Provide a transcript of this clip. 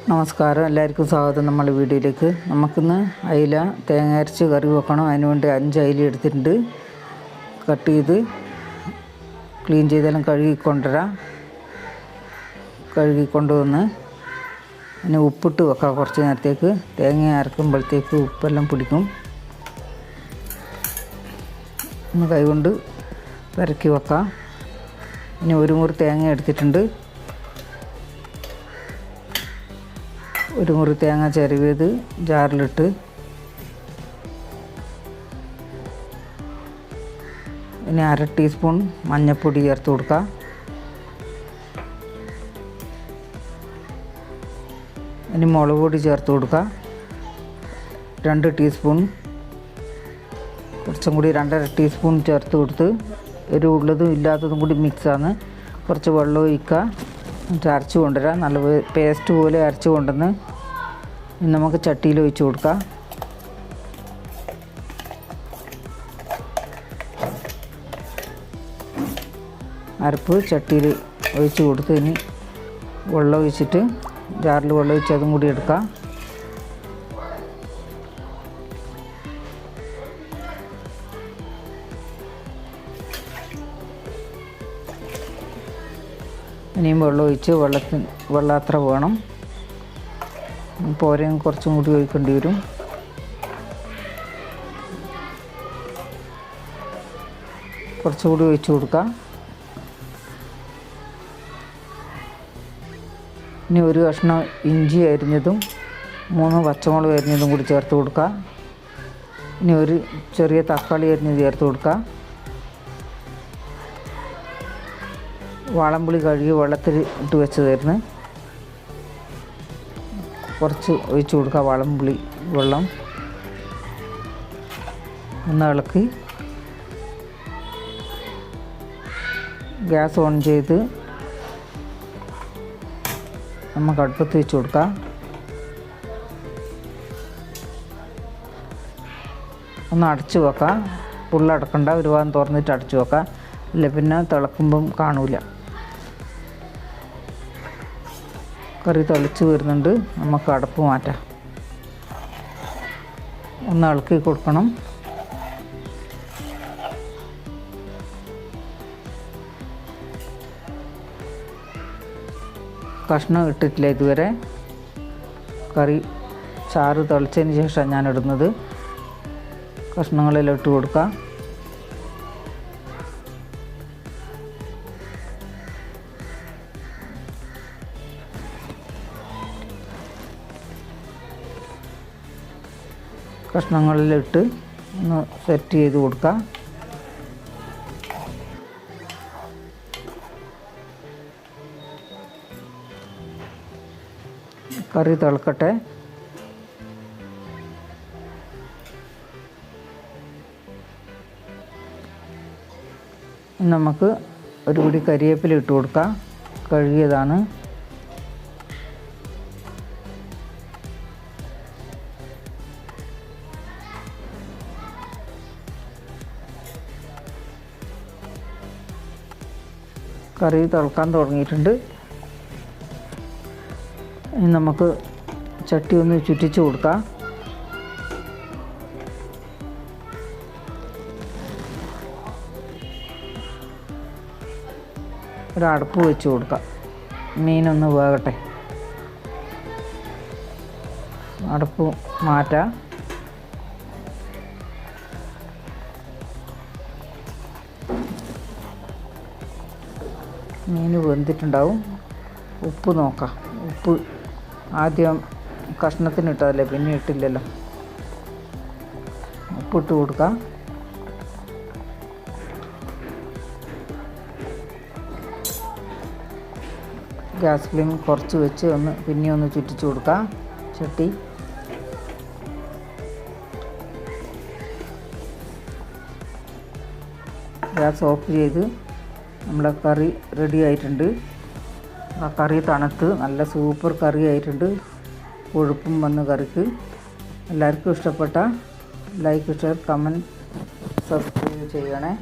നമസ്കാരം. എല്ലാവർക്കും സ്വാഗതം. നമ്മുടെ വീഡിയോയിലേക്ക്. നമുക്കിന്ന് അയില തേങ്ങ അരച്ച് കറി വെക്കണം. അതിന് വേണ്ടി അഞ്ച് അയില എടുത്തിട്ടുണ്ട്. കട്ട് ചെയ്ത് ക്ലീൻ ചെയ്തെല്ലാം കഴുകി കൊണ്ടുവരാം. കഴുകി അതിന് ഉപ്പിട്ട് വെക്കാം കുറച്ച് നേരത്തേക്ക്. തേങ്ങ അരക്കുമ്പോഴത്തേക്ക് ഉപ്പെല്ലാം പിടിക്കും. ഒന്ന് കൈകൊണ്ട് പരക്കി വെക്കാം. ഇനി ഒരു മുറി തേങ്ങ എടുത്തിട്ടുണ്ട്. ഒരു മുറി തേങ്ങ ചിരവിയത് ജാറിലിട്ട്. ഇനി അര ടീസ്പൂൺ മഞ്ഞൾപ്പൊടി ചേർത്ത് കൊടുക്കുക ഇനി മുളക് പൊടി ചേർത്ത് കൊടുക്കുക രണ്ട് ടീസ്പൂൺ. കുറച്ചും കൂടി രണ്ടര ടീസ്പൂൺ ചേർത്ത് കൊടുത്ത് എരിവുള്ളതും ഇല്ലാത്തതും കൂടി മിക്സാണ് കുറച്ച് വെള്ളം ഒഴിക്കുക എന്നിട്ട് അരച്ച് കൊണ്ടുവരാം. നല്ല പേസ്റ്റ് പോലെ അരച്ച് കൊണ്ടുവന്ന് നമുക്ക് ചട്ടിയിൽ ഒഴിച്ച് കൊടുക്കാം. അരപ്പ് ചട്ടിയിൽ ഒഴിച്ച് കൊടുത്ത് ഇനി വെള്ളം ഒഴിച്ചിട്ട് ജാറിൽ വെള്ളം ഒഴിച്ച് അതും കൂടി എടുക്കാം. ഇനിയും വെള്ളം ഒഴിച്ച് വെള്ളത്തിന് വെള്ളം അത്ര വേണം പോരയും കുറച്ചും കൂടി ഒഴിക്കേണ്ടി വരും. കുറച്ചുകൂടി ഒഴിച്ചു കൊടുക്കാം. ഇനി ഒരു കഷ്ണം ഇഞ്ചി അരിഞ്ഞതും മൂന്ന് പച്ചമുളക് അരിഞ്ഞതും കൂടി ചേർത്ത് കൊടുക്കുക ഇനി ഒരു ചെറിയ തക്കാളി അരിഞ്ഞത് ചേർത്ത് കൊടുക്കുക വാളംപുളി കഴുകി വെള്ളത്തിൽ ഇട്ട് വെച്ചതായിരുന്നു. കുറച്ച് ഒഴിച്ച് കൊടുക്കുക വാളംപുളി വെള്ളം. ഒന്ന് ഇളക്കി. ഗ്യാസ് ഓൺ ചെയ്ത് നമുക്ക് അടുപ്പത്ത് വെച്ച് കൊടുക്കാം. ഒന്ന് അടച്ചു വെക്കാം. പുള്ളടക്കണ്ട ഒരു ഭാഗം തുറന്നിട്ട് അടച്ചു വെക്കാം. ഇല്ല പിന്നെ തിളക്കുമ്പം കാണൂല. കറി തളിച്ച് വരുന്നുണ്ട്. നമുക്ക് അടപ്പ് മാറ്റാം. ഒന്ന് ഇളക്കി കൊടുക്കണം. കഷ്ണം ഇട്ടിട്ടില്ല ഇതുവരെ. കറി ചാറ് തിളച്ചതിന് ശേഷം ഞാൻ ഇടുന്നത് കഷ്ണങ്ങളെല്ലാം ഇട്ട് കഷ്ണങ്ങളിലിട്ട് ഒന്ന് സെറ്റ് ചെയ്ത് കൊടുക്കാം. കറി തിളക്കട്ടെ. നമുക്ക് ഒരു പിടി കരിവേപ്പില ഇട്ട് കൊടുക്കാം. കഴുകിയതാണ്. കറി തിളക്കാൻ തുടങ്ങിയിട്ടുണ്ട്. ഇനി നമുക്ക് ചട്ടി ഒന്ന് ചുറ്റിച്ച് കൊടുക്കാം. ഒരു അടുപ്പ് വെച്ച് കൊടുക്കാം. മീനൊന്ന് വേകട്ടെ. അടുപ്പ് മാറ്റാം. മീൻ വെന്തിട്ടുണ്ടാവും. ഉപ്പ് നോക്കാം. ഉപ്പ് ആദ്യം കഷ്ണത്തിന് ഇട്ടതല്ലേ പിന്നെ ഇട്ടില്ലല്ലോ. ഉപ്പിട്ട് കൊടുക്കാം. ഗ്യാസ് ഫ്ലെയിം കുറച്ച് വെച്ച് ഒന്ന് പിന്നെ ഒന്ന് ചുറ്റിച്ച് കൊടുക്കാം. ചട്ടി. ഗ്യാസ് ഓഫ് ചെയ്ത് നമ്മുടെ കറി റെഡി ആയിട്ടുണ്ട്. ആ കറി തണുത്ത് നല്ല സൂപ്പർ കറി ആയിട്ടുണ്ട്. കൊഴുപ്പും വന്ന കറിക്ക്. എല്ലാവർക്കും ഇഷ്ടപ്പെട്ട ലൈക്ക് ഷെയർ കമന്റ് സബ്സ്ക്രൈബ് ചെയ്യണേ.